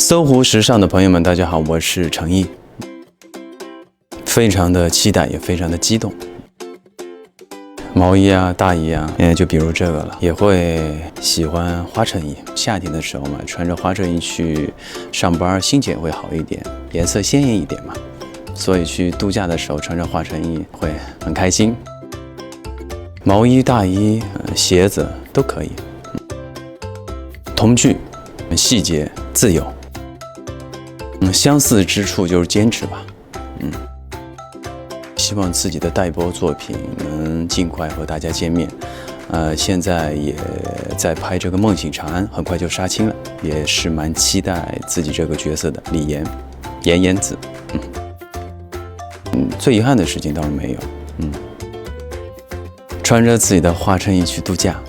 搜狐时尚的朋友们，大家好，我是程毅，非常的期待，也非常的激动。毛衣啊，大衣啊，嗯，就比如这个了，也会喜欢花衬衣。夏天的时候嘛，穿着花衬衣去上班，心情也会好一点，颜色鲜艳一点嘛。所以去度假的时候穿着花衬衣会很开心。毛衣、大衣、鞋子都可以。同具，细节自由。相似之处就是坚持吧。嗯，希望自己的待播作品能尽快和大家见面。呃，现在也在拍这个《梦醒长安》，很快就杀青了，也是蛮期待自己这个角色的李岩，岩岩子。嗯嗯，最遗憾的事情倒是没有。嗯，穿着自己的花衬衣去度假。